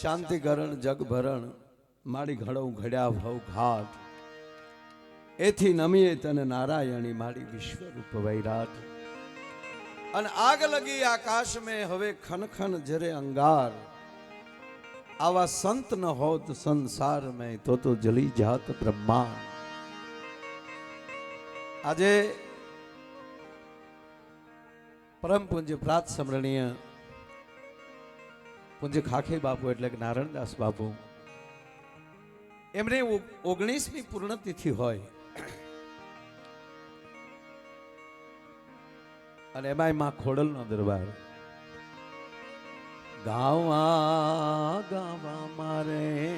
શાંતિકરણ, જગભરણ મારી ઘડો, ઘડ્યા ભવ, ઘાટ. એથી નમીએ તને નારાયણી મારી વિશ્વરૂપ વૈરાટ. અને આગ લગી આકાશ મેં હવે ખન ખન જરે અંગાર. આવા સંત ન હોત, સંસાર મેં તો તો જલી જાત બ્રહ્માંડ. આજે પરમ પૂજ્ય પ્રાત સ્મરણીય પૂજ્ય ખાખે બાપુ એટલે કે નારાયણદાસ બાપુ. એમને ઓગણીસમી પૂર્ણતિથિ હોય. અને એમાં માં ખોડલનો દરબાર. ગાવા ગાવા મારે.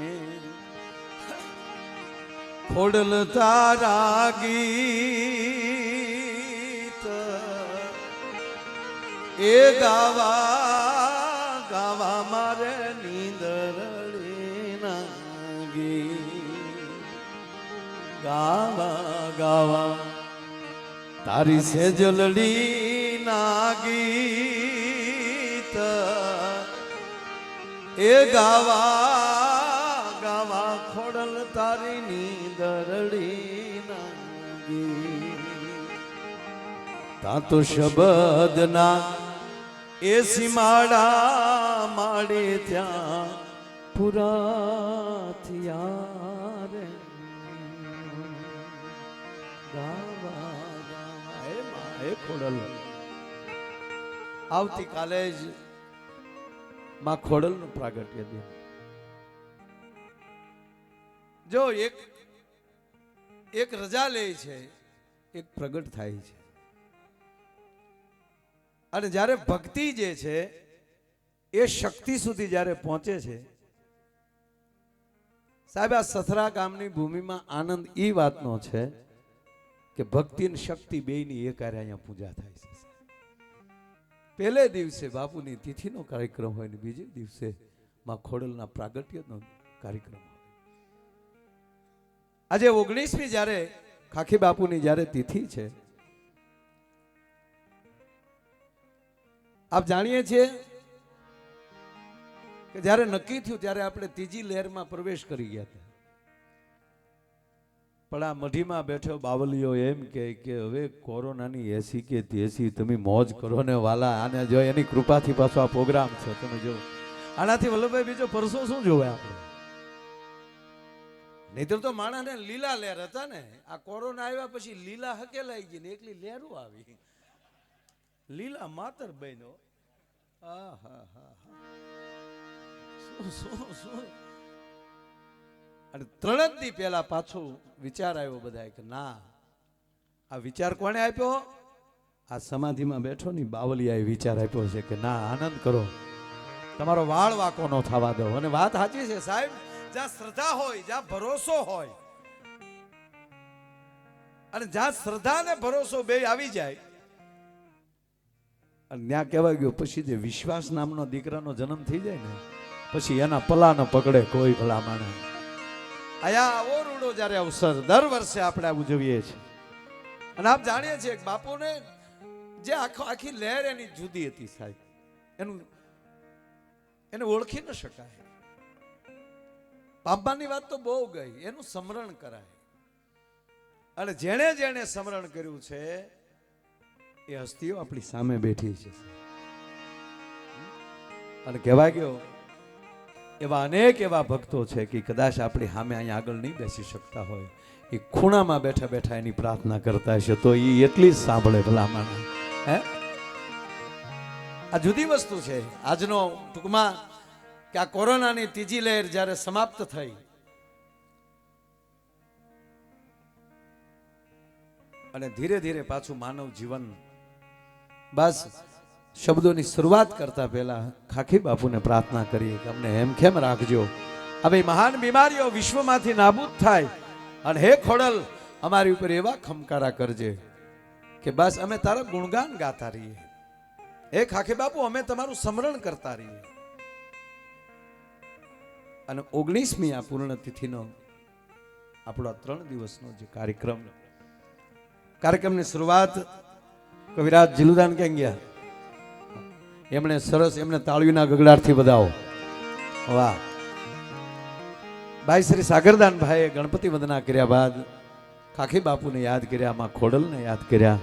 ખોડલ તારા ગીત. એ ગાવા ગાવા ગાવા. તારી સેજલડી નાગીત. એ ગાવા ગાવા ખોડલ તારી નીંદરડી નાગી તા તો શબદના એ સીમાડા માડે ત્યાં પુરા થયા ખોડલ આવતીકાલે જ માં ખોડલનું પ્રાગટ્ય દિન. જો એક એક રજા લે છે એક પ્રગટ થાય છે. અને જ્યારે ભક્તિ જે છે એ શક્તિ સુધી જ્યારે પહોંચે છે સાહેબ આ સથરા ગામની ભૂમિમાં આનંદ એ વાતનો છે કે ભક્તિ શક્તિ બેયની એકારે અહીંયા પૂજા થાય છે પહેલે દિવસે બાપુની તિથિનો કાર્યક્રમ હોય ને બીજે દિવસે માં ખોડલના પ્રાગટ્યનો કાર્યક્રમ હોય. આજે ઓગણીસમી જ્યારે ખાખી બાપુની જ્યારે તિથિ છે, આપ જાણીએ છીએ કે જ્યારે નક્કી થયું ત્યારે આપણે ત્રીજી લહેરમાં પ્રવેશ કરી ગયા હતા. પણ આ મઢીમાં બેઠો બાવલીઓ એમ કે હવે કોરોનાની એસી કે તેસી તમે મોજ કરો ને વાલા, આને જો એની કૃપાથી પાછો આ પ્રોગ્રામ છે. તમે જો. આનાથી વલ્લભભાઈ બીજો પરસો શું જોવે આપણે? નહીતર તો માણસને લીલા લહેર હતા ને. આ કોરોના આવ્યા પછી લીલા હકેલાઈ ગઈ ને એકલી લહેરો આવી. લીલા માતર બહેનો હા હા શું શું શું? અને ત્રણ દી પહેલા પાછું વિચાર આવ્યો બધા કે ના, આ વિચાર કોણે આપ્યો? આ સમાધિમાં બેઠો ની બાવલિયાએ વિચાર આપ્યો છે કે ના, આનંદ કરો. તમારો વાળ વાકો ન થવા દો. અને વાત સાચી છે સાહેબ, જ્યાં શ્રદ્ધા હોય, જ્યાં ભરોસો હોય, અને જ્યાં શ્રદ્ધા ને ભરોસો બે આવી જાય, અને ત્યાં કહેવાય ગયું, પછી જે વિશ્વાસ નામનો દીકરાનો જન્મ થઈ જાય ને, પછી એના પલાને પકડે કોઈ ભલા માણસ. આયા આવો રૂડો જ્યારે અવસર દર વર્ષે આપણે ઉજવીએ છીએ અને આપ જાણીએ છીએ બાપુને જે આખો આખી લહેર એની જુદી હતી સાહેબ. એનું એને ઓળખી ન શકાય. બાપાની વાત તો બહુ ગઈ. એનું સ્મરણ કરાય. અને જેણે જેણે સ્મરણ કર્યું છે, એ હસ્તીઓ આપણી સામે બેઠી છે. અને કહેવાય ગયો એવા અનેક એવા ભક્તો છે કે કદાચ આપણી સામે અહીંયા આગળ નહીં બેસી શકતા હોય. એ ખૂણામાં બેઠા બેઠા એની પ્રાર્થના કરતા હશે, તો એ એટલી જ સાંભળે ભલામણ. હે? આ જુદી વસ્તુ છે. આજનો ટૂંકમાં કે આ કોરોનાની ત્રીજી લહેર જ્યારે સમાપ્ત થઈ, અને ધીરે ધીરે પાછું માનવ જીવન, બસ શબ્દોની શરૂઆત કરતા પહેલા ખાખી બાપુને પ્રાર્થના કરીએ કે અમને એમ કેમ રાખજો. હવે મહાન બીમારીઓ વિશ્વમાંથી નાબૂદ થાય અને હે ખોડલ, અમારી ઉપર એવા ખમકારા કરજે કે બસ અમે તારા ગુણગાન ગાતા રહીએ. હે ખાખી બાપુ, અમે તમારું સ્મરણ કરતા રહીએ. અને ઓગણીસમી આ પૂર્ણ તિથિનો આપણો આ ત્રણ દિવસનો જે કાર્યક્રમ, કાર્યક્રમની શરૂઆત કવિરાજ જીલુદાન ક્યાં ગયા? એમણે સરસ એમને તાળીના ગગડાટથી વધાવો. વાહ. ભાઈ શ્રી સાગરદાન ભાઈએ ગણપતિ વંદના કર્યા બાદ કાખી બાપુને યાદ કર્યા માં ખોડલને યાદ કર્યા.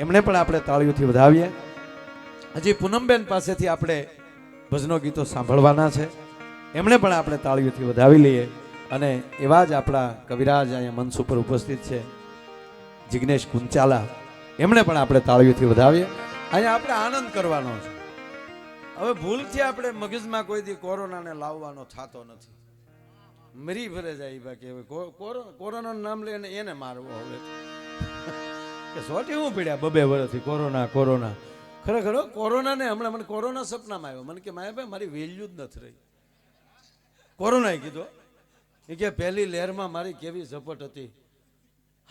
એમણે પણ આપણે તાળીઓથી વધાવીએ. હજી પૂનમબેન પાસેથી આપણે ભજનો ગીતો સાંભળવાના છે. એમણે પણ આપણે તાળીઓથી વધાવી લઈએ અને એવા જ આપણા કવિરાજ અહીંયા મંચ ઉપર ઉપસ્થિત છે. જિગ્નેશ કુંચાલા. એમણે પણ આપણે તાળીઓથી વધાવીએ. અહીંયા આપણે આનંદ કરવાનો છે. હવે ભૂલથી આપણે મગજમાં કોઈ દી કોરોનાને લાવવાનો થતો નથી. મરી ભરે જાય બાકી. હવે કો- કોરો- કોરોનાનું નામ લઈને એને મારવો હવે. કે સોટી હું પીડ્યા બબે વર્ષથી કોરોના કોરોના. ખરેખર કોરોનાને હમણાં મને કોરોના સપનામાં આવ્યો. મને કે માયાભાઈ મારી વેલ્યુ જ નથી રહી. કોરોનાએ કીધું, એ કે પહેલી લહેરમાં મારી કેવી ઝપટ હતી?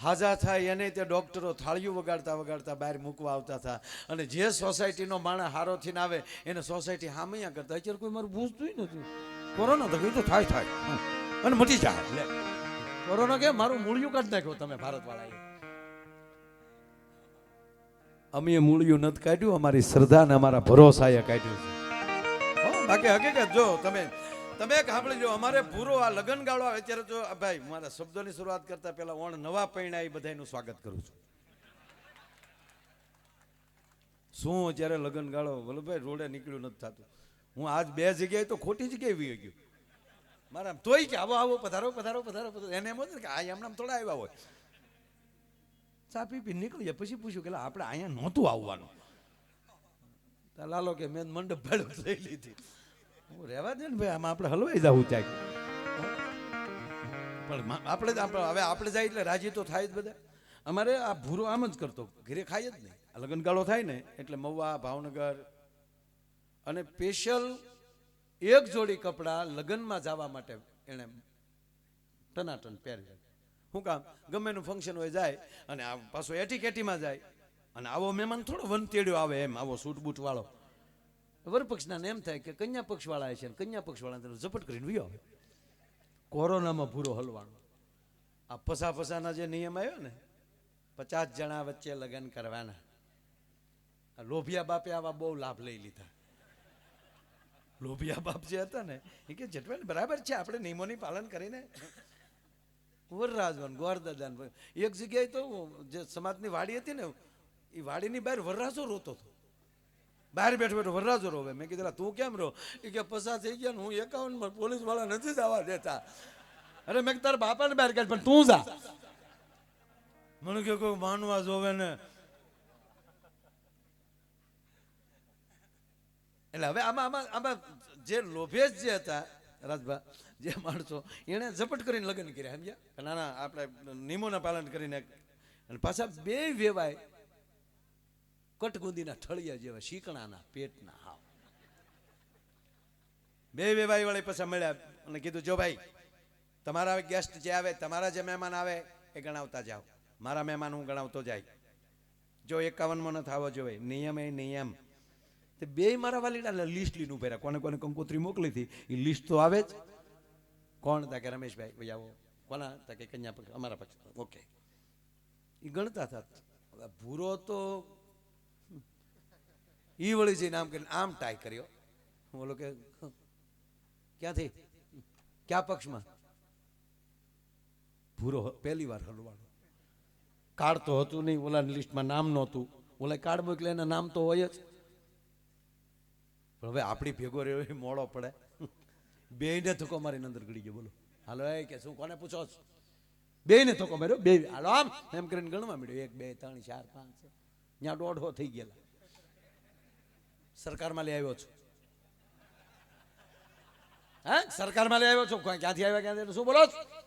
હાજા થાય એને તે ડોક્ટરો થાળીઓ વગાડતા વગાડતા બહાર મૂકવા આવતા હતા. અને જે સોસાયટીનો માણસ હારો થઈને આવે, એને સોસાયટી હામૈયા કરતા. અત્યારે કોઈ મારું પૂછતું નથી. કોરોના તો કીધું થાય થાય. અને મટી જાય કોરોના કે મારું મૂળિયું કાઢી નાખ્યું તમે ભારતવાળાએ. અમે મૂળિયું નથી કાઢ્યું, અમારી શ્રદ્ધા ને અમારા ભરોસાએ કાઢ્યું છે. બાકી હકીકત જો તમે તમે એક સાંભળી લો અમારે પૂરો આ લગન ગાળો આવે ત્યારે જો ભાઈ મારા શબ્દોની શરૂઆત કરતા પહેલા ઓણ નવા પૈણા એ બધાનું સ્વાગત કરું છું. શું જ્યારે લગન ગાળો વલ્લભભાઈ રોડે નીકળ્યું નથી થતું. હું આજ બે જગ્યાએ તો ખોટી જગ્યાએ વી ગયો. મારા આમ તોય કે, આવો આવો, પધારો પધારો પધારો પધારો. એને એમ હતું કે, આ એમનામ થોડા આવ્યા હોય. ચા પી પી નીકળીએ પછી પૂછ્યું કે આપણે અહીંયા નહોતું આવવાનું. લાલો કે, મેં મંડપ ભાડું લઈ લીધી. હું રહેવા દે ને ભાઈ, આમાં આપણે હલવાઈ જવું ચાક પણ આપણે હવે આપણે જાય એટલે રાજી તો થાય જ બધા. અમારે આ ભૂરો આમ જ કરતો. ઘરે ખાય જ નહીં. આ લગ્નગાળો થાય ને, એટલે મહુવા, ભાવનગર અને સ્પેશિયલ એક જોડી કપડાં લગ્નમાં જવા માટે એણે ટનાટન પહેર્યા શું કામ, ગમે એનું ફંક્શન હોય જાય અને આ પાછો એટીકેટીમાં જાય. અને આવો મહેમાન થોડો વનતેડ્યો આવે એમ, આવો સૂટ બૂટ વાળો. વરપક્ષના એમ થાય કે કન્યા પક્ષવાળા છે કન્યા પક્ષવાળા ઝપટ કરીને વયો. કોરોનામાં ભૂરો હલવાનો. આ ફસા ફસાના જે નિયમ આવ્યો ને, પચાસ જણા વચ્ચે લગ્ન કરવાના. લોભિયા બાપે આવા બહુ લાભ લઈ લીધા. લોભિયા બાપ જે હતા ને, એ કે જેઠવાને બરાબર છે, આપણે નિયમોની પાલન કરીને. વરરાજવાન ગોરદાદાન એક જગ્યાએ તો જે સમાજની વાડી હતી ને, એ વાડીની બહાર વરરાજો રોતો હતો. બહાર બેઠો બેઠો વરરાજો રોવે. મેં કીધું તું કેમ રહો એ કે, પસાર થઈ ગયા હું એકાવનમાં પોલીસવાળા નથી જવા દેતા. અરે, મેં તારા બાપાને બહાર કાઢ, પણ તું જા. મને કે કોઈ માનવા જોવે ને. એટલે હવે આમાં આમાં આમાં જે લોભેશ જે હતા, રાજભા, જે માણસો, એણે ઝપટ કરીને લગ્ન કર્યા, સમજ્યા? નાના આપણે નિયમોના પાલન કરીને અને પાછા બે વેવાય કટગુંદીના ઠળિયા જેવા, શીકણાના, પેટના હાવ. બે બે ભાઈ વળી પછી મળ્યા અને કીધું, જો ભાઈ, તમારા ગેસ્ટ જે આવે, તમારા જે મહેમાન આવે, એ ગણાવતા જાઓ. મારા મહેમાન હું ગણાવતો જાય. જો એકાવનમાં ન થવો જોઈએ નિયમ એ નિયમ. તે બે મારા વાલીડા લિસ્ટ લીધું રહ્યા કોને કોને કંકોત્રી મોકલી હતી એ લિસ્ટ તો આવે જ. કોણ? તા કે રમેશભાઈ, ભાઈ આવો. કોના? તા કે કન્યા અમારા પક્ષ. ઓકે. એ ગણતા હતા. ભૂરો તો ઈ વળી જઈને આમ કરીને આમ ટાઈ કર્યો. બોલો કે ક્યાંથી? ક્યાં પક્ષમાં? ભૂરો પહેલી વાર હલવાડો. કાર્ડ તો હતું નહીં, ઓલાની લિસ્ટમાં નામ નહોતું. ઓલા કાર્ડ મોકલે એના નામ તો હોય જ. પણ હવે આપણી ભેગો રહ્યો એ મોડો પડે. બે ને ધક્કો મારીને અંદર ગળી ગયો, બોલો. હાલો, એ કે શું, કોને પૂછો છો? બે ને ધક્કો માર્યો, બે, હાલો, આમ. એમ કરીને ગણવા મળ્યો એક, બે, ત્રણ, ચાર, પાંચ. ત્યાં દોઢો થઈ ગયેલા. સરકારમાં લઈ આવ્યો છું. હા? સરકારમાં લઈ આવ્યો છું. ક્યાંથી આવ્યા ક્યાંથી શું બોલો છો?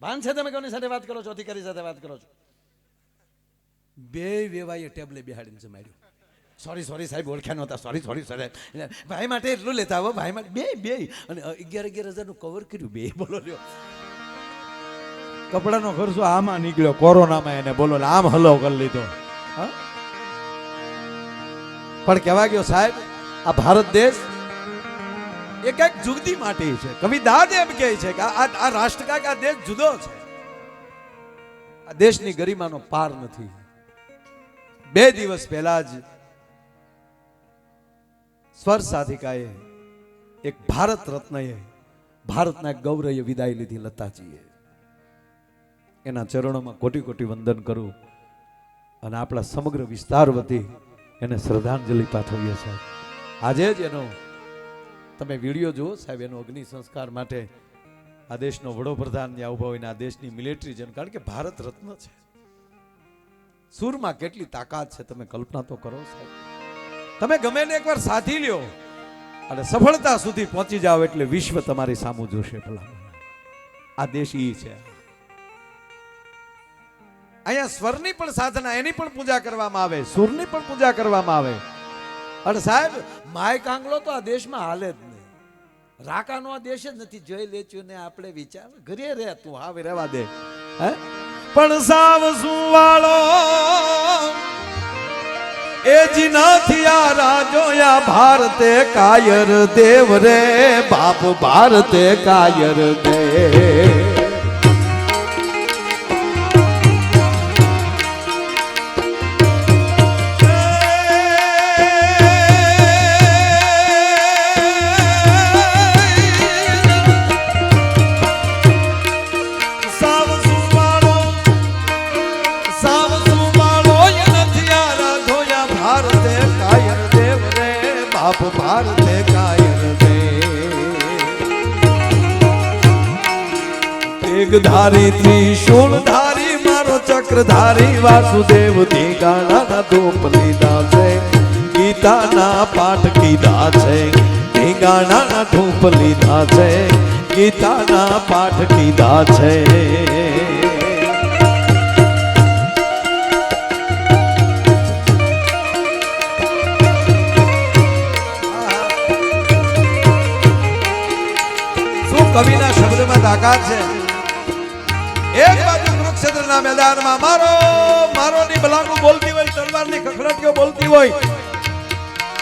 ભાન છે તમે કોની સાથે વાત કરો છો? અધિકારી સાથે વાત કરો છો? બે વેવાઈએ ટેબલે બિહાડીને જમાડ્યું. સોરી સોરી સાહેબ ઓળખ્યા નહોતા. સોરી સોરી સાહેબ. ભાઈ માટે એટલું લેતા આવો ભાઈ માટે બે બે. અને અગિયાર અગિયાર હજારનું કવર કર્યું. બે બોલો લ્યો. કપડાનો ખર્ચો આમાં નીકળ્યો. કોરોનામાં એને બોલો આમ હલો કરી લીધો. હા? પણ કહેવા ગયો, સાહેબ, આ ભારત દેશ એ કંઈક જુગદી માટે છે. કવિ દાદ એમ કહે છે કે આ આ રાષ્ટ્ર કાંઈક આ દેશ જુદો છે. આ દેશની ગરિમાનો પાર નથી. બે દિવસ પહેલા જ સ્વર સાધિકાએ એક ભારત રત્નએ ભારતના ગૌરવે વિદાય લીધી લતાજીએ. એના ચરણોમાં કોટી કોટી વંદન કરું અને આપણા સમગ્ર વિસ્તાર વતી એને શ્રદ્ધાંજલિ પાઠવીએ સાહેબ. આજે જ એનો, તમે વીડિયો જુઓ સાહેબ, એનો અગ્નિ સંસ્કાર માટે આ દેશનો વડોપ્રધાન ત્યાં ઊભા હોય આ દેશની મિલિટરી જન કારણ કે ભારત રત્ન છે. સુરમાં કેટલી તાકાત છે તમે કલ્પના તો કરો સાહેબ. તમે ગમે ને એકવાર સાધી લ્યો અને સફળતા સુધી પહોંચી જાઓ એટલે વિશ્વ તમારી સામું જોશે ભલા. આ દેશ ઈ છે. અહીંયા સ્વરની પણ સાધના, એની પણ પૂજા કરવામાં આવે, સુરની પણ પૂજા કરવામાં આવે. અને સાહેબ માય કાંગલો તો આ દેશમાં હાલે જ નહીં. રાકાનો આ દેશ જ નથી, જોઈ લેચ્યું ને આપણે વિચાર. ઘરે રે તું હવે રહેવા દે. હે? પણ સાવ સુવાળો, એ જીનાથી આ રાજોયા ભારતે કાયર દેવ રે, બાપ ભારતે કાયર દેવ. દેવ ધારી ત્રિશૂળ ધારી મારો ચક્રધારી વાસુદેવથી ગાળાના ધૂપ લીધા છે ગીતાના પાઠ કીધા છે ઢીંગાણાના ધૂપ લીધા છે ગીતાના પાઠ કીધા છે કવિના શબ્દમાં તાકાત છે? કુરુક્ષેત્રના મેદાનમાં. મારો મારો ની બલાંગુ બોલતી હોય, તલવારની ખખડાટીઓ બોલતી હોય,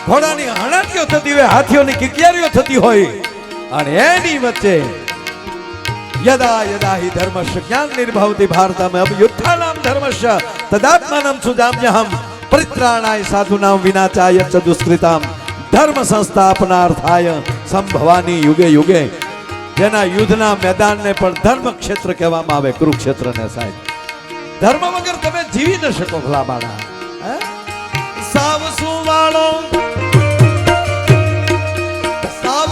ઘોડાની હણાટીઓ થતી હોય, હાથીઓની કિકિયારીઓ થતી હોય, અને એની વચ્ચે યદા યદા હિ ધર્મસ્ય જ્ઞાન નિર્ભવતી ભારતમ અબ યુદ્ધાનામ ધર્મસ્ય તદાત્માનમ સુજામ્યહમ પરિત્રાણાય સાધુનામ વિનાચાય ચ દુષ્કૃતામ ધર્મ સંસ્થાપનાર્થાય સંભવાની યુગે યુગે. જેના યુદ્ધના મેદાનને પણ ધર્મ ક્ષેત્ર કહેવામાં આવે, કુરુક્ષેત્રને સાહેબ. ધર્મ વગર તમે જીવી ન શકો ભલા બાળા? સાવ સુવાળો. સાવ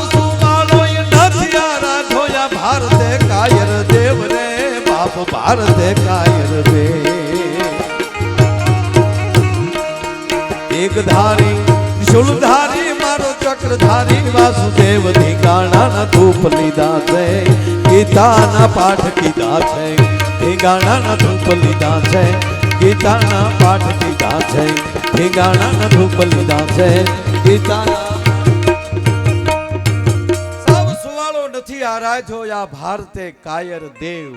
ભારતે કાયર દેવ રે બાપ ભારતે કાયર દે. એક ધારી ત્રિશુલધારી મારો ચક્રધારી વાસુદેવ ધીંગાણાના ધૂપ લીધા છે ગીતાના પાઠ કીધા છે. ધીંગાણાના ધૂપ લીધા છે, ગીતાના પાઠ લીધા છે ઠેગાણાના ધૂપ લીધા છે, ગીતાના નથી આરાધ્યો આ ભારતે કાયર દેવ.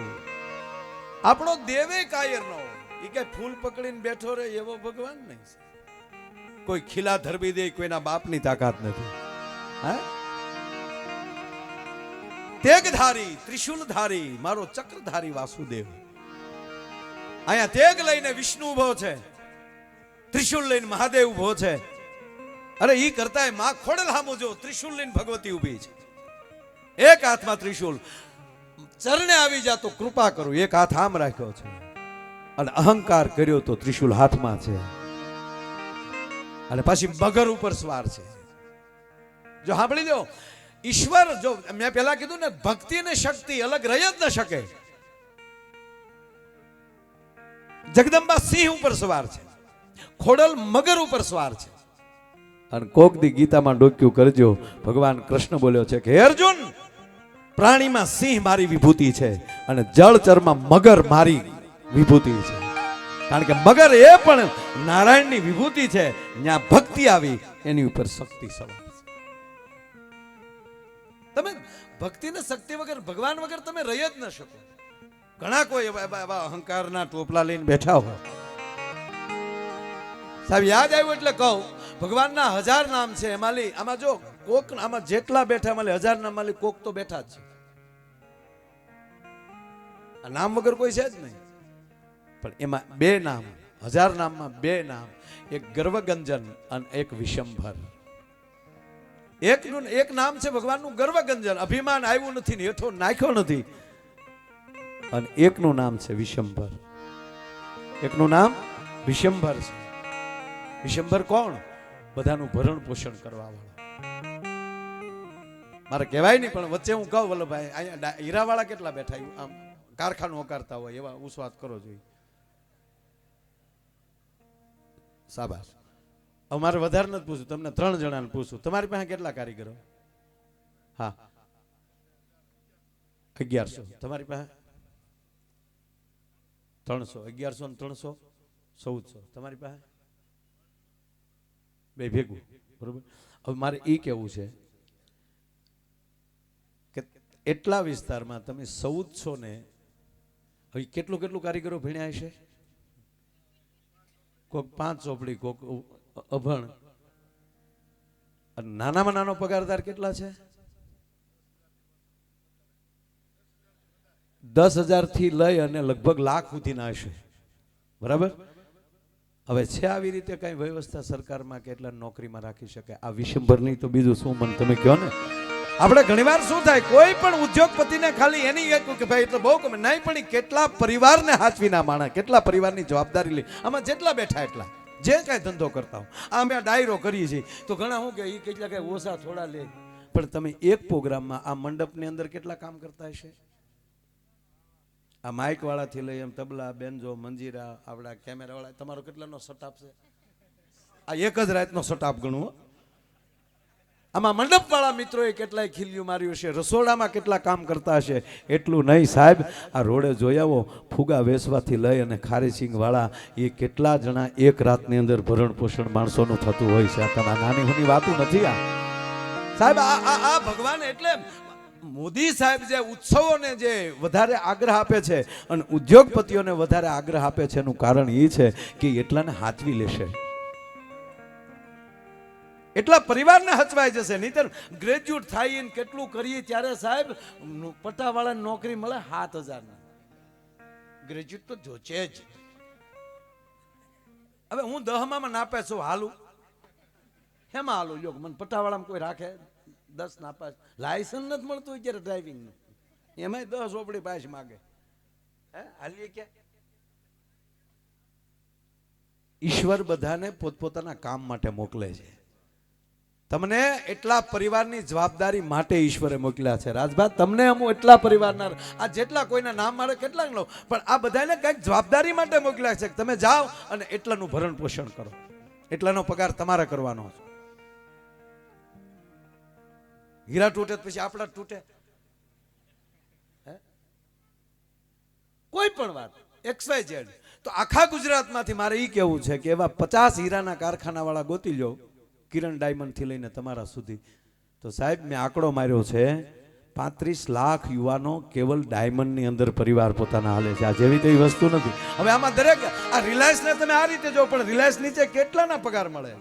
આપણો દેવે કાયર નો એ કે ફૂલ પકડીને બેઠો રહે એવો ભગવાન નહીં કોઈ ખીલા ધરબી દે, કોઈના બાપની તાકાત નથી. હે? તેગધારી, ત્રિશુલધારી, મારો ચક્રધારી વાસુદેવ. અહીંયા તેગ લઈને વિષ્ણુ ઊભો છે. ત્રિશુલ લઈને મહાદેવ ઊભો છે. અરે ઈ કરતા માં ખોડલ હામું જો ત્રિશુલ લઈને ભગવતી ઊભી છે. એક હાથમાં ત્રિશુલ ચરણે આવી જા તો કૃપા કરું. એક હાથ આમ રાખ્યો છે. અને અહંકાર કર્યો તો ત્રિશુલ હાથમાં છે. અને પછી મગર ઉપર સવાર છે. જો સાંભળી દો ઈશ્વર જો, મેં પેલા કીધું ને, ભક્તિ ને શક્તિ અલગ રહી જ ન શકે. જગદંબા સિંહ ઉપર સવાર છે. ખોડલ મગર ઉપર સવાર છે. અને કોક દી ગીતામાં ડોક્યું કરજો, ભગવાન કૃષ્ણ બોલ્યો છે કે અર્જુન, પ્રાણીમાં સિંહ મારી વિભૂતિ છે અને જળચરમાં મગર મારી વિભૂતિ છે. કારણ કે મગર એ પણ નારાયણની વિભૂતિ છે ત્યાં ભક્તિ આવી, એની ઉપર શક્તિ સવાર તમે ભક્તિ ને શક્તિ વગર ભગવાન વગર તમે રહી જ ન શકો. ઘણા કોઈ એવા એવા- અહંકારના ટોપલા લઈને બેઠા હોય. સાહેબ, યાદ આવ્યું એટલે કહું, ભગવાનના હજાર નામ છે, એમાંલી આમાં જો કોક આમાં જેટલા બેઠા મળે હજાર નામમાંલી કોક તો બેઠા જ છે. નામ વગર કોઈ છે જ નહીં. પણ એમાં બે નામ, હજાર નામમાં બે નામ, એક ગર્વગંજન અને એક વિષમભર એકનું એક નામ છે ભગવાનનું ગર્વગંજન. અભિમાન આવ્યું નથી ને હેઠો નાખ્યો નથી. અને એકનું નામ છે વિશંભર. એકનું નામ વિશંભર છે. વિશંભર કોણ? બધાનું ભરણ પોષણ કરવા વાળા. મારે કહેવાય નહીં, પણ વચ્ચે હું કહું, વલ્લભભાઈ, અહીંયા હીરાવાળા કેટલા બેઠા આમ કારખાનું હકારતા હોય, એવા ઉસ્વાદ કરો જોઈએ સાબાસ અમારે મારે વધારે નથી પૂછું તમને ત્રણ જણાને પૂછું. તમારી પાસે કેટલા કારીગરો? હા. અગિયારસો. તમારી પાસે ત્રણસો, અગિયારસો ને ત્રણસો, ચૌદસો. તમારી પાસે? બે ભેગું, બરોબર? હવે મારે એ કેવું છે કે એટલા વિસ્તારમાં તમે ચૌદસો ને હવે કેટલું કેટલું કારીગરો ભણ્યા હશે? કોક પાંચ ચોપડી, કોક અભણ. નાનામાં નાનો પગારદાર કેટલા છે? દસ હજારથી લઈ અને લગભગ લાખ સુધીના હશે. બરાબર? હવે છે આવી રીતે કઈ વ્યવસ્થા સરકારમાં કે એટલા નોકરીમાં રાખી શકે આ વિશંભર નહીં તો બીજું શું મન તમે કહો ને? આપણે ઘણીવાર શું થાય, કોઈ પણ ઉદ્યોગપતિને ખાલી એની કે ભાઈ એટલે બહુ ગમે. નહીં, પણ કેટલા પરિવારને હાચવીના માણે, કેટલા પરિવારની જવાબદારી લે. આમાં જેટલા બેઠા એટલા. જે કાંઈ ધંધો કરતા હો આ અમે આ ડાયરો કરીએ છીએ. તો ઘણા શું કે એ કેટલા કાંઈ ઓછા થોડા લે. પણ તમે એક પ્રોગ્રામમાં આ મંડપની અંદર કેટલા કામ કરતા હશે? આ માઇક વાળાથી લઈ એમ તબલા, બેનજો, મંજીરા, આવડા કેમેરા વાળા તમારો કેટલાનો સટાપ છે? આ એક જ રાતનો સટાપ ગણવો. આમાં મંડપ વાળા મિત્રોએ કેટલાય ખીલ્યું માર્યું છે, રસોડામાં કેટલા કામ કરતા હશે, એટલું નહીં, સાહેબ. આ રોડે જોઈ આવો, ફુગા વેસવાથી લઈ અને ખારીસિંગ વાળા એ કેટલા જણા એક રાતની અંદર ભરણ પોષણ માણસોનું થતું હોય છે. આ તમારા નાની હુની વાતું નથી આ. સાહેબ આ આ ભગવાન એટલે મોદી સાહેબ જે ઉત્સવોને જે વધારે આગ્રહ આપે છે અને ઉદ્યોગપતિઓને વધારે આગ્રહ આપે છે એનું કારણ એ છે કે એટલાને હાથવી લેશે. એટલા પરિવારને હચવાઈ જશે. નહીતર ગ્રેજ્યુએટ થાય ને કેટલું કરીએ ત્યારે સાહેબ પટ્ટાવાળા નોકરી મળે સાત હજારના. ગ્રેજ્યુએટ તો જોચે જ. હવે હું દહમામાં નાપે છું હાલું. હેમાં હાલું? યોગ, મને પટ્ટાવાળામાં કોઈ રાખે? દસ નાપાસ લાયસન્સ નથી મળતું અત્યારે ડ્રાઇવિંગનું એમાંય દસ ઓપડી પાસ માગે. હે? હાલીએ ક્યાં? ઈશ્વર બધાને પોતપોતાના કામ માટે મોકલે છે. તમને એટલા પરિવારની જવાબદારી માટે ઈશ્વરે મોકલ્યા છે. રાજભા, તમને હું એટલા પરિવારના આ જેટલા કોઈના નામ મારે કેટલા લો પણ આ બધાને કંઈક જવાબદારી માટે મોકલ્યા છે તમે જાઓ અને એટલાનું ભરણ પોષણ કરો. એટલાનો પગાર તમારે કરવાનો છે. હીરા તૂટે પછી આપણા તૂટે? કોઈ પણ વાત. એક્સ વાય ઝેડ તો આખા ગુજરાતમાંથી મારે એ કહેવું છે કે એવા પચાસ હીરાના કારખાના વાળા ગોતી લો કિરણ ડાયમંડથી લઈને તમારા સુધી. તો સાહેબ, મેં આંકડો માર્યો છે, પાંત્રીસ લાખ યુવાનો કેવલ ડાયમંડની અંદર પરિવાર પોતાના હાલે છે. આ જેવી તેવી વસ્તુ નથી. હવે આમાં દરેક, આ રિલાયન્સને તમે આ રીતે જો પણ રિલાયન્સ નીચે કેટલાના પગાર મળે?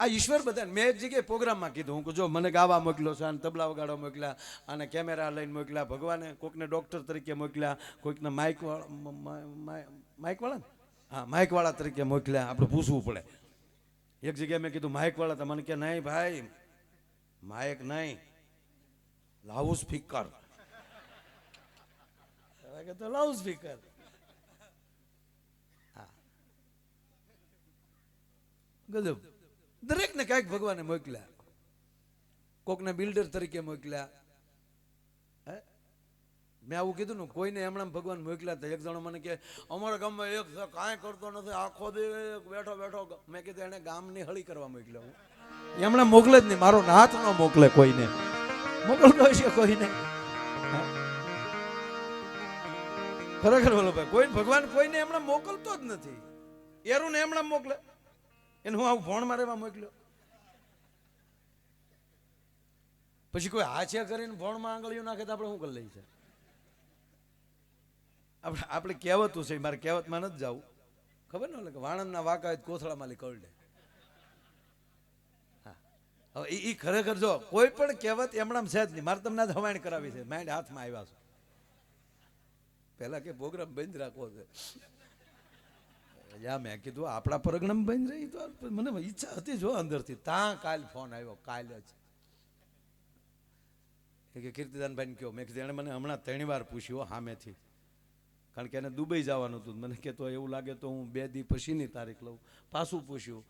આ ઈશ્વર બધા મેં એક જગ્યાએ પ્રોગ્રામમાં કીધું. હું જો મને ગાવા મોકલ્યો છે અને તબલા વગાડવા મોકલ્યા અને કેમેરા લઈને મોકલ્યા, ભગવાને કોકને ડોક્ટર તરીકે મોકલ્યા, કોઈકને માઇકવાળા માઇકવાળા ને? હા માઇકવાળા તરીકે મોકલ્યા. આપણે પૂછવું પડે. એક જગ્યાએ મેં કીધું માઇકવાળા તો મને કે, નહીં ભાઈ માઇક નહીં. લાઉડ સ્પીકર તો લાઉડ સ્પીકર ગજબ. દરેકને કાંઈક ભગવાને મોકલ્યા. કોકને બિલ્ડર તરીકે મોકલ્યા. હે? મેં આવું કીધું ને, કોઈને હમણાં ભગવાન મોકલ્યા હતા એક જણો મને કે અમારા ગામમાં એક કાંઈ કરતો નથી, આખો દે બેઠો બેઠો. મેં કીધું, એને ગામની હળી કરવા મોકલ્યો હું. એમણે મોકલે જ નહીં, મારો નાથ ન મોકલે કોઈને. મોકલતો છે કોઈને. ખરેખર બોલો ભાઈ, કોઈ ભગવાન કોઈને એમણે મોકલતો જ નથી. એરું ને એમણે મોકલે. એને હું આવું ભણ મારે મોકલ્યો. પછી કોઈ હાચે કરીને ભણમાં આંગળીઓ નાખે તો આપણે શું કરી લઈએ? છે આપણે આપણે કહેવતું છે? મારે કહેવતમાં નથી જવું. ખબર ને કે વાણંદના વાકા હોય તો કોથળામાં લી કરડે. હા. હવે એ ખરેખર જો, કોઈ પણ કહેવત એમણામ છે જ નહીં. મારે તમને હવાણ કરાવી છે. માઇન્ડ હાથમાં આવ્યા છે. પહેલાં કે પ્રોગ્રામ બંધ રાખવો છે. યા મેં કીધું, આપણા પરગણમ બની રહી તો મને ઈચ્છા હતી જો અંદરથી. ત્યાં કાલ ફોન આવ્યો, કાલ જ. કે કીર્તિદાનભાઈને કહો. મેં કીધું, એણે મને હમણાં ત્રણ વાર પૂછ્યું સામેથી કારણ કે એને દુબઈ જવાનું હતું. મને કહેતો એવું લાગે તો હું બે દી પછીની તારીખ લઉં. પાછું પૂછ્યું,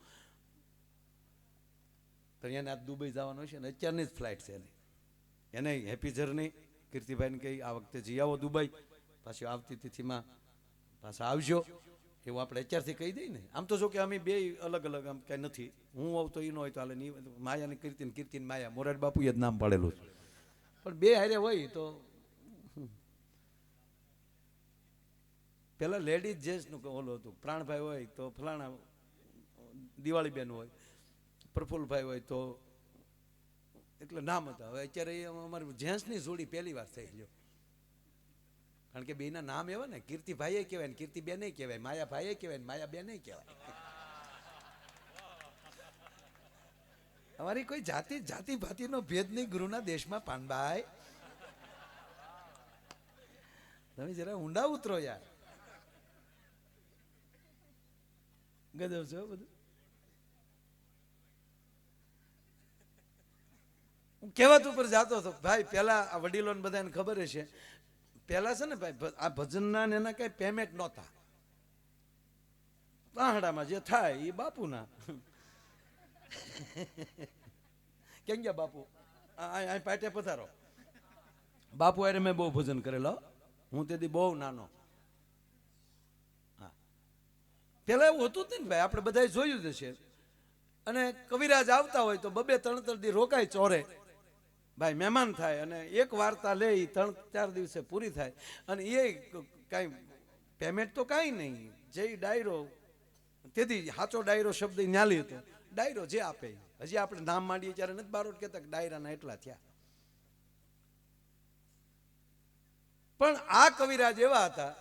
તો એને આજ દુબઈ જવાનું છે ને, અત્યારની જ ફ્લાઇટ છે એની. એને હેપી જર્ની કીર્તિભાઈને કહી, આ વખતે જઈ આવો દુબઈ. પાછી આવતી તિથિમાં પાછા આવજો. એવું આપણે અત્યારથી કહી દઈએ ને. આમ તો જો કે અમે બે અલગ અલગ આમ કાંઈ નથી. હું આવું તો એ ન હોય તો હાલે માયાની કીર્તિન કીર્તિન માયા. મોરાર બાપુએ જ નામ પાડેલું છે. પણ બે હારે હોય તો પેલા લેડીઝ જેન્ટ્સનું ઓલું હતું, પ્રાણભાઈ હોય તો ફલાણા દિવાળીબેન હોય પ્રફુલ્લભાઈ હોય તો એટલે નામ હતા. હવે અત્યારે અમારી જેન્ટ્સની જોડી પહેલી વાર થઈ લ્યો કારણ કે બેના નામ એવા ને, કીર્તિભાઈએ કહેવાય ને, કીર્તિબેને કહેવાય, માયાભાઈએ કહેવાય ને, માયાબેને કહેવાય. અમારી કોઈ જાતિ જાતિ ભાતિનો ભેદ નહીં, ગુરુના દેશમાં પાનભાઈ તમે જરા ઊંડા ઉતરો યાર. ગજબ છો બધું? હું કહેવત ઉપર જાતો હતો, ભાઈ પેલા આ વડીલોને બધાને ખબર હશે. પેલા છે ને ભાઈ આ ભજનના ને એના કઈ પેમેન્ટ નહોતા. પાહડામાં જે થાય એ બાપુના. કેમ ગયા બાપુ? આ- પાટે પધારો. બાપુ અરે મેં બહુ ભજન કરેલો. હો. તેથી બહુ નાનો. પેલા એવું હતું ને ભાઈ, આપણે બધાએ જોયું જ છે અને કવિરાજ આવતા હોય તો બબે ત્રણ ત્રણ દી રોકાય ચોરે. ભાઈ, મહેમાન થાય અને એક વાર્તા લે એ ત્રણ, ચાર દિવસે પૂરી થાય. અને એ કાંઈ પેમેન્ટ તો કાંઈ નહીં. જે ડાયરો, તેથી સાચો ડાયરો શબ્દ ન્યાલી હતો. ડાયરો જે આપે, હજી આપણે નામ માંડીએ ત્યારે નથી બારોટ કહેતા ડાયરાના એટલા થયા. પણ આ કવિરાજ એવા હતા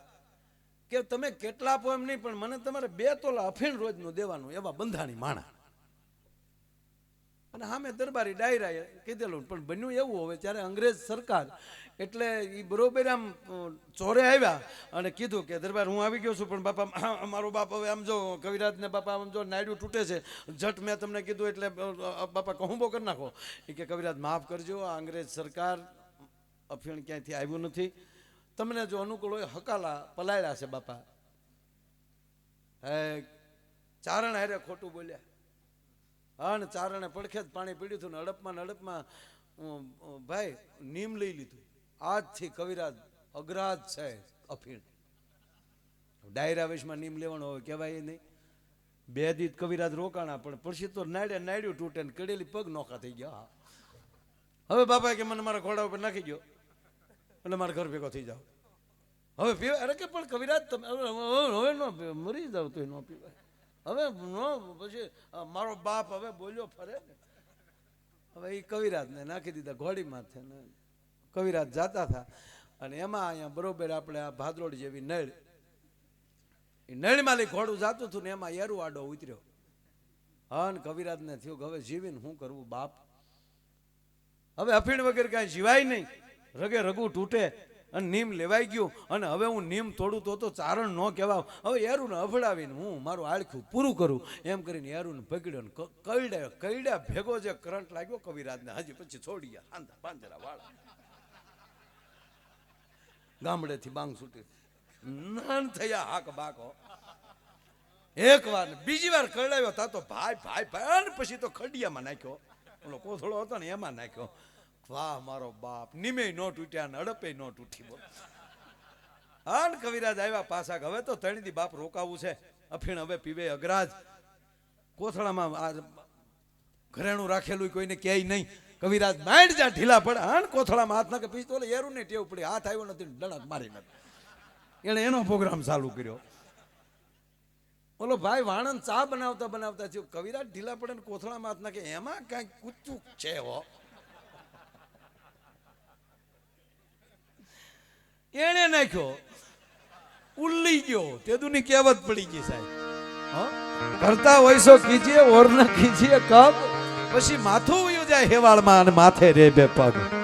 કે તમે કેટલા આપો એમ નહીં, પણ મને તમારે બે તોલા અફીણ રોજનું દેવાનું, એવા બંધાણી માણા અને સામે દરબારી ડાયરાએ કીધેલું પણ બન્યું એવું હવે ત્યારે અંગ્રેજ સરકાર એટલે એ બરોબર આમ ચોરે આવ્યા અને કીધું કે, દરબાર, હું આવી ગયો છું, પણ બાપા અમારો બાપ હવે આમ જો કવિરાજને બાપા આમ જો નાયડું તૂટે છે. જટ મેં તમને કીધું એટલે બાપા કહુંબો કરી નાખો. એ કે, કવિરાજ, માફ કરજો, આ અંગ્રેજ સરકાર અફીણ ક્યાંયથી આવ્યું નથી. તમને જો અનુકૂળ હોય, હકાલા પલાળ્યા છે બાપા. હે, ચારણ હારે ખોટું બોલ્યા. હા ને ચારણે પડખે જ પાણી પીડ્યું હતું ને અડપમાં હડપમાં ભાઈ, નીમ લઈ લીધું. આજથી કવિરાજ અગ્રાજ છે અફીણ. ડાયરા વેશમાં નીમ લેવાનો હોય, કહેવાય નહીં. બે દીત કવિરાજ રોકાણા, પણ પછી તો નાડ્યા નાડ્યું તૂટે ને કડેલી પગ નોખા થઈ ગયા. હવે બાપા કે મને મારા ઘોડા ઉપર નાખી ગયો એટલે મારા ઘર ભેગો થઈ જાઓ. હવે પીવા, અરે કે પણ કવિરાજ તમે, હવે. મરી જાવ તો ન પીવાય. હવે પછી મારો બાપ હવે બોલ્યો ફરે ને. હવે એ કવિરાજને નાખી દીધા ઘોડી માથે કવિરાજ જાતા હતા અને એમાં અહીંયા બરોબર આપણે આ ભાદરોડ જેવી નળ એ નળમાં ઘોડું જાતું હતું ને એમાં એરું આડો ઉતર્યો. હન કવિરાજને થયું કે હવે જીવીને શું કરવું બાપ? હવે અફીણ વગર કાંઈ જીવાય નહીં. રગે રગું તૂટે. અને નીમ લેવાઈ ગયું. અને હવે હું નીમ તોડું તો તો ચારણ ન કહેવાવ. હવે એરુને અફડાવીને હું મારું આળખું પૂરું કરું. એમ કરીને એરુને પકડ્યો ને ક- કઈડ્યા કઈડ્યા ભેગો જે કરંટ લાગ્યો કવિરાજને. હજી પછી છોડી ગયા હાંધા પાંજરા વાળા. ગામડેથી બાંગ છૂટી. નાન થયા હાક બાકો એક વાર બીજી વાર કરડાવ્યો તા તો ભાઈ ભાઈ ભાઈ. અને પછી તો ખડિયામાં નાખ્યો. ઓલો કોથળો હતો ને એમાં નાખ્યો. વાહ, મારો બાપ. નિમે નો તૂટ્યા ને અડપે નો તૂટી બોલ. હા કવિરાજ આવ્યા પાછા હવે તો ત્રણ બાપ રોકાવું છે. અફીણ હવે પીવે અગરાજ. કોથળામાં આ ઘરેણું રાખેલું કોઈને ક્યાંય નહીં. કવિરાજ માંડ જા ઢીલા પડે. હા કોથળામાં હાથ નાખે તો એરું નહીં ટેવ પડી. હાથ આવ્યો નથી ડણક મારી નાખ. એણે એનો પ્રોગ્રામ ચાલુ કર્યો. ઓલો ભાઈ વાણંદ ચા બનાવતા બનાવતા થયો. કવિરાજ ઢીલા પડે ને કોથળામાં હાથ નાખે. એમાં કાંઈક કૂચુક છે હો. એણે નાખ્યો. ઉલ્લી ગયો. તે દુની કહેવત પડી ગઈ સાહેબ? કરતા વયસો કીજીએ ઓર ન કીજીએ કબ? પછી માથું યોજાય જાય હેવાળમાં અને માથે રે બે પગ.